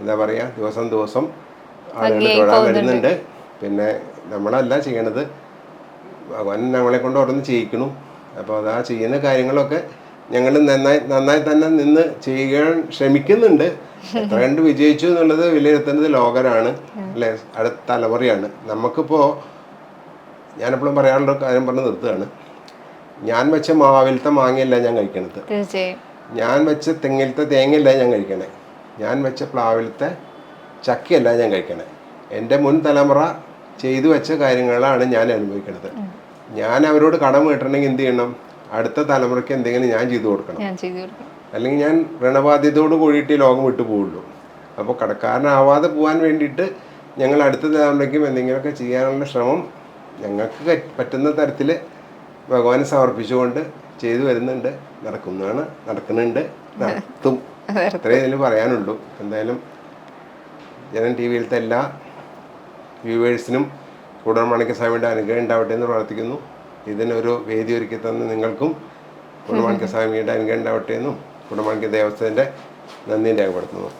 എന്താ പറയുക ദിവസം ദിവസം ആളുകൾ തൊഴാൻ വരുന്നുണ്ട്. പിന്നെ നമ്മളല്ല ചെയ്യണത്. ഭഗവാൻ ഞങ്ങളെ കൊണ്ട് ഓരോന്ന് ചെയ്യിക്കണു അപ്പോൾ അത് ആ ചെയ്യുന്ന കാര്യങ്ങളൊക്കെ ഞങ്ങൾ നന്നായി നന്നായി തന്നെ നിന്ന് ചെയ്യാൻ ശ്രമിക്കുന്നുണ്ട്. എത്ര കണ്ട് വിജയിച്ചു എന്നുള്ളത് വിലയിരുത്തേണ്ടത് ലോകരാണ്. അല്ലെ? അടുത്ത തലമുറയാണ്. നമുക്കിപ്പോൾ ഞാനെപ്പോഴും പറയാനുള്ള കാര്യം പറഞ്ഞ് നിർത്തുകയാണ്. ഞാൻ വെച്ച മാവിലത്തെ മാങ്ങയല്ല ഞാൻ കഴിക്കണത്. ഞാൻ വെച്ച തെങ്ങിലത്തെ തേങ്ങയല്ല ഞാൻ കഴിക്കണേ. ഞാൻ വെച്ച പ്ലാവിലത്തെ ചക്കയല്ല ഞാൻ കഴിക്കണേ. എന്റെ മുൻ തലമുറ ചെയ്തു വെച്ച കാര്യങ്ങളാണ് ഞാൻ അനുഭവിക്കുന്നത് ഞാൻ അവരോട് കടം വീട്ടണമെങ്കിൽ എന്ത് ചെയ്യണം? അടുത്ത തലമുറയ്ക്ക് എന്തെങ്കിലും ഞാൻ ചെയ്തു കൊടുക്കണം. അല്ലെങ്കിൽ ഞാൻ ഋണബാധ്യതയോട് കൂടിയിട്ട് ലോകം വിട്ടു പോവുള്ളൂ അപ്പോൾ കടക്കാരനാവാതെ പോകാൻ വേണ്ടിയിട്ട് ഞങ്ങൾ അടുത്ത തലമുറയ്ക്കും എന്തെങ്കിലുമൊക്കെ ചെയ്യാനുള്ള ശ്രമം ഞങ്ങൾക്ക് പറ്റുന്ന തരത്തിൽ ഭഗവാനെ സമർപ്പിച്ചുകൊണ്ട് ചെയ്തു വരുന്നുണ്ട്. നടക്കുന്നതാണ് നടക്കുന്നുണ്ട് നടത്തും. അത്രേ ഇതിൽ പറയാനുള്ളൂ. എന്തായാലും ജനം ടി വിയിലത്തെ എല്ലാ വ്യൂവേഴ്സിനും കുടമാണിക്ക സ്വാമിയുടെ അനുഗ്രഹം ഉണ്ടാവട്ടെ എന്ന് പ്രാർത്ഥിക്കുന്നു. ഇതിനൊരു വേദി ഒരുക്കി തന്ന നിങ്ങൾക്കും കുടമാണിക്ക സ്വാമിയുടെ അനുഗ്രഹം ഉണ്ടാവട്ടെ എന്നും കുടമാണിക്ക ദേവസ്വത്തിന്റെ നന്ദി രേഖപ്പെടുത്തുന്നു.